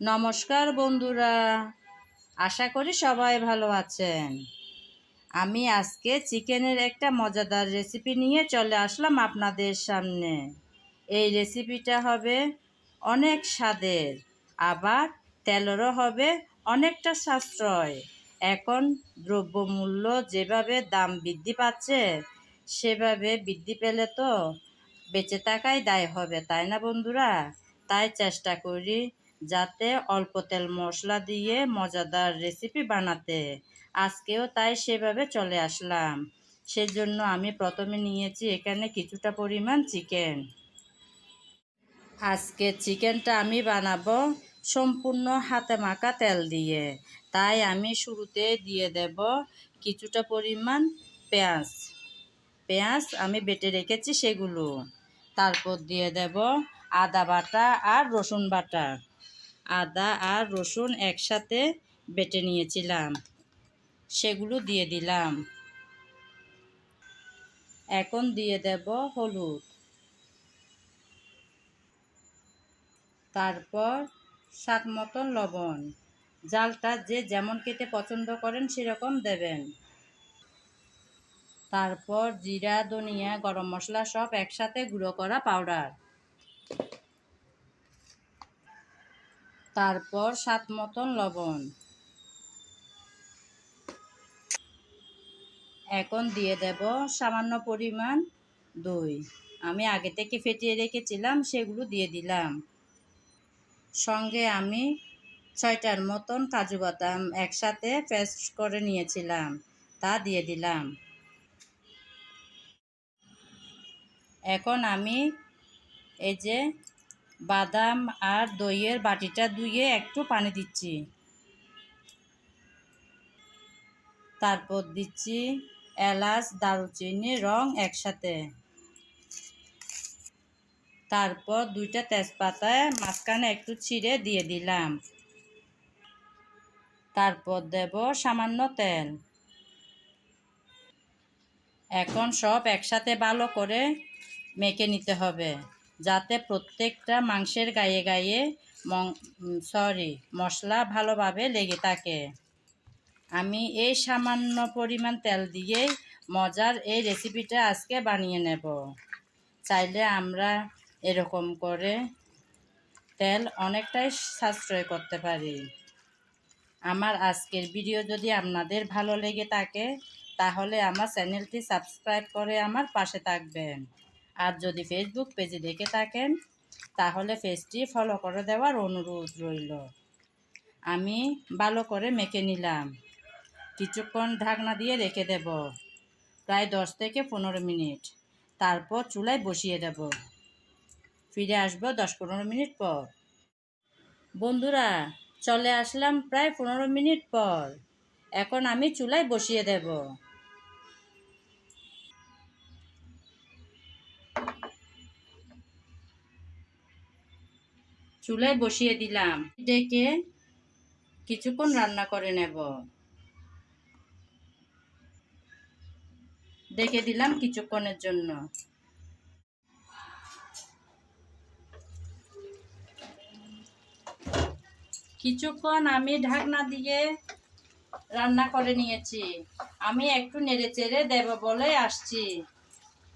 নমস্কার বন্ধুরা। আশা করি সবাই ভালো আছেন। আমি আজকে চিকেনের একটা মজাদার রেসিপি নিয়ে চলে আসলাম আপনাদের সামনে। এই রেসিপিটা হবে অনেক স্বাদের, আবার তেলেরও হবে অনেকটা সাশ্রয়। এখন দ্রব্যমূল্য যেভাবে দাম বৃদ্ধি পাচ্ছে, সেভাবে বৃদ্ধি পেলে তো বেঁচে থাকাই দায় হবে, তাই না বন্ধুরা? তাই চেষ্টা করি যাতে অল্প তেল মশলা দিয়ে মজাদার রেসিপি বানাতে। আজকেও তাই সেভাবে চলে আসলাম। সেজন্য আমি প্রথমে নিয়েছি এখানে কিছুটা পরিমাণ চিকেন আজকে চিকেনটা আমি বানাবো সম্পূর্ণ হাতে মাখা তেল দিয়ে। তাই আমি শুরুতে দিয়ে দেব কিছুটা পরিমাণ পেঁয়াজ। পেঁয়াজ আমি বেটে রেখেছি সেগুলো। তারপর দিয়ে দেব আদা বাটা আর রসুন বাটা। আদা আর রসুন একসাথে বেটে নিয়েছিলাম। সেগুলো দিয়ে দিলাম। এখন দিয়ে দেব হলুদ। তারপর স্বাদ মতন লবণ। জালটা যে যেমন খেতে পছন্দ করেন সেরকম দেবেন। তারপর জিরা, ধনিয়া, গরম মশলা সব একসাথে গুঁড়ো করা পাউডার। তারপর স্বাদ মতন লবণ। এখন দিয়ে দেব সামান্য পরিমাণ দই। আমি আগে থেকে ফেটিয়ে রেখেছিলাম, সেগুলো দিয়ে দিলাম। সঙ্গে আমি ছয়টার মতন কাজু বাদাম একসাথে পেস্ট করে নিয়েছিলাম, তা দিয়ে দিলাম। এখন আমি এই যে বাদাম আর দইয়ের বাটিটা ধুয়ে একটু পানি দিচ্ছি। তারপর দিচ্ছি এলাচ, দারুচিনি, রং একসাথে। তারপর দুইটা তেজপাতায় মাঝখানে একটু ছিঁড়ে দিয়ে দিলাম। তারপর দেব সামান্য তেল। এখন সব একসাথে ভালো করে মেখে নিতে হবে। যাতে প্রত্যেকটা মাংসের গায়ে গায়ে সরি মশলা ভালোভাবে লেগে থাকে। আমি এই সামান্য পরিমাণ তেল দিয়েই মজার এই রেসিপিটা আজকে বানিয়ে নেব। চাইলে আমরা এরকম করে তেল অনেকটাই সাশ্রয় করতে পারি। আমার আজকের ভিডিও যদি আপনাদের ভালো লেগে থাকে, তাহলে আমার চ্যানেলটি সাবস্ক্রাইব করে আমার পাশে থাকবেন। আর যদি ফেসবুক পেজে দেখে থাকেন, তাহলে পেজটি ফলো করে দেওয়ার অনুরোধ রইল। আমি ভালো করে মেখে নিলাম। কিছুক্ষণ ঢাকনা দিয়ে রেখে দেব। প্রায় দশ থেকে পনেরো মিনিট। তারপর চুলায় বসিয়ে দেব। ফিরে আসব দশ পনেরো মিনিট পর। বন্ধুরা, চলে আসলাম প্রায় পনেরো মিনিট পর। এখন আমি চুলায় বসিয়ে দেব। চুলায় বসিয়ে দিলাম। ডেকে কিছুক্ষণ রান্না করে নেব। ডেকে দিলাম কিছুক্ষণের জন্য। কিছুক্ষণ আমি ঢাকনা দিয়ে রান্না করে নিয়েছি। আমি একটু নেড়ে চেড়ে দেব বলে আসছি।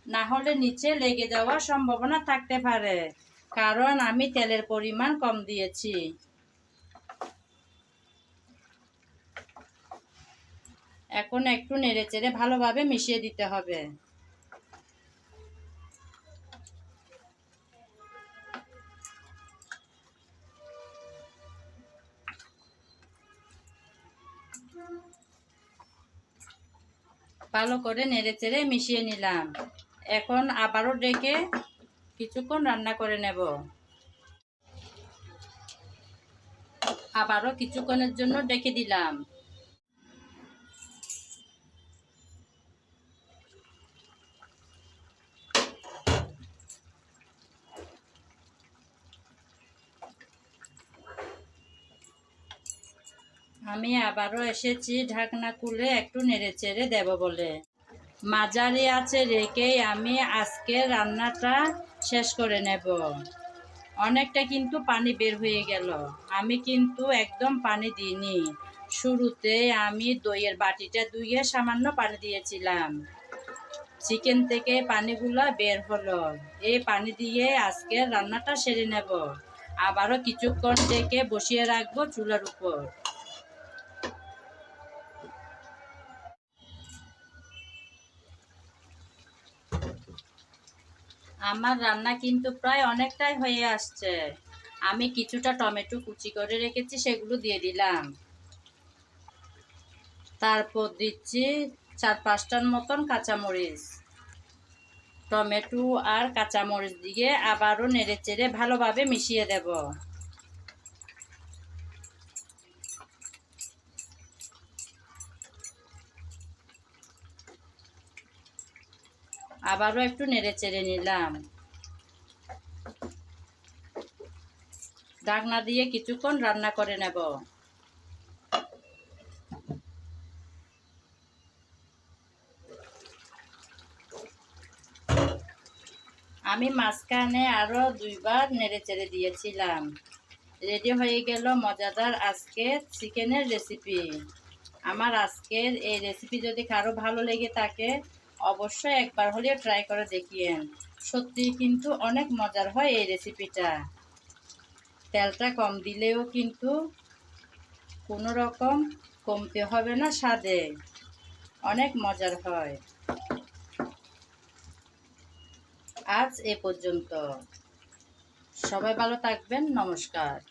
না হলে নিচে লেগে যাওয়ার সম্ভাবনা থাকতে পারে। কারণ আমি তেলের পরিমাণ কম দিয়েছি। এখন একটু নেড়ে চেড়ে ভালোভাবে মিশিয়ে দিতে হবে। ভালো করে নেড়ে চেড়ে মিশিয়ে নিলাম। এখন আবারও ডেকে কিছুক্ষণ রান্না করে নেব। আবারও কিছুক্ষণের জন্য ডেকে দিলাম। আমি আবারও এসেছি ঢাকনা খুলে একটু নেড়ে চেড়ে দেব বলে। মাঝারি আছে রেখেই আমি আজকে রান্নাটা শেষ করে নেব। অনেকটা কিন্তু পানি বের হয়ে গেল। আমি কিন্তু একদম পানি দিইনি। শুরুতে আমি দইয়ের বাটিটা ধুয়ে সামান্য পানি দিয়েছিলাম। চিকেন থেকে পানিগুলো বের হলো। এই পানি দিয়ে আজকে রান্নাটা সেরে নেব। আবারও কিছুক্ষণ থেকে বসিয়ে রাখব চুলার উপর। আমার রান্না কিন্তু প্রায় অনেকটাই হয়ে আসছে। আমি কিছুটা টমেটো কুচি করে রেখেছি, সেগুলো দিয়ে দিলাম। তারপর দিচ্ছি চার পাঁচটার মতন কাঁচামরিচ। টমেটো আর কাঁচামরিচ দিয়ে আবারও নেড়ে চেড়ে ভালোভাবে মিশিয়ে দেব। আবারও একটু নেড়ে চেড়ে নিলাম। ঢাকনা দিয়ে কিছুক্ষণ রান্না করে নেব। আমি মাঝখানে আরও দুইবার নেড়ে চেড়ে দিয়েছিলাম। রেডি হয়ে গেল মজাদার আজকের চিকেনের রেসিপি। আমার আজকের এই রেসিপি যদি কারও ভালো লেগে থাকে অবশ্যই একবার হলেও ট্রাই করে দেখিয়েন। সত্যি কিন্তু অনেক মজার হয় এই রেসিপিটা তেলটা কম দিলেও কিন্তু কোনো রকম কমতে হবে না স্বাদে। অনেক মজার হয়। আজ এ পর্যন্ত। সবাই ভালো থাকবেন, নমস্কার।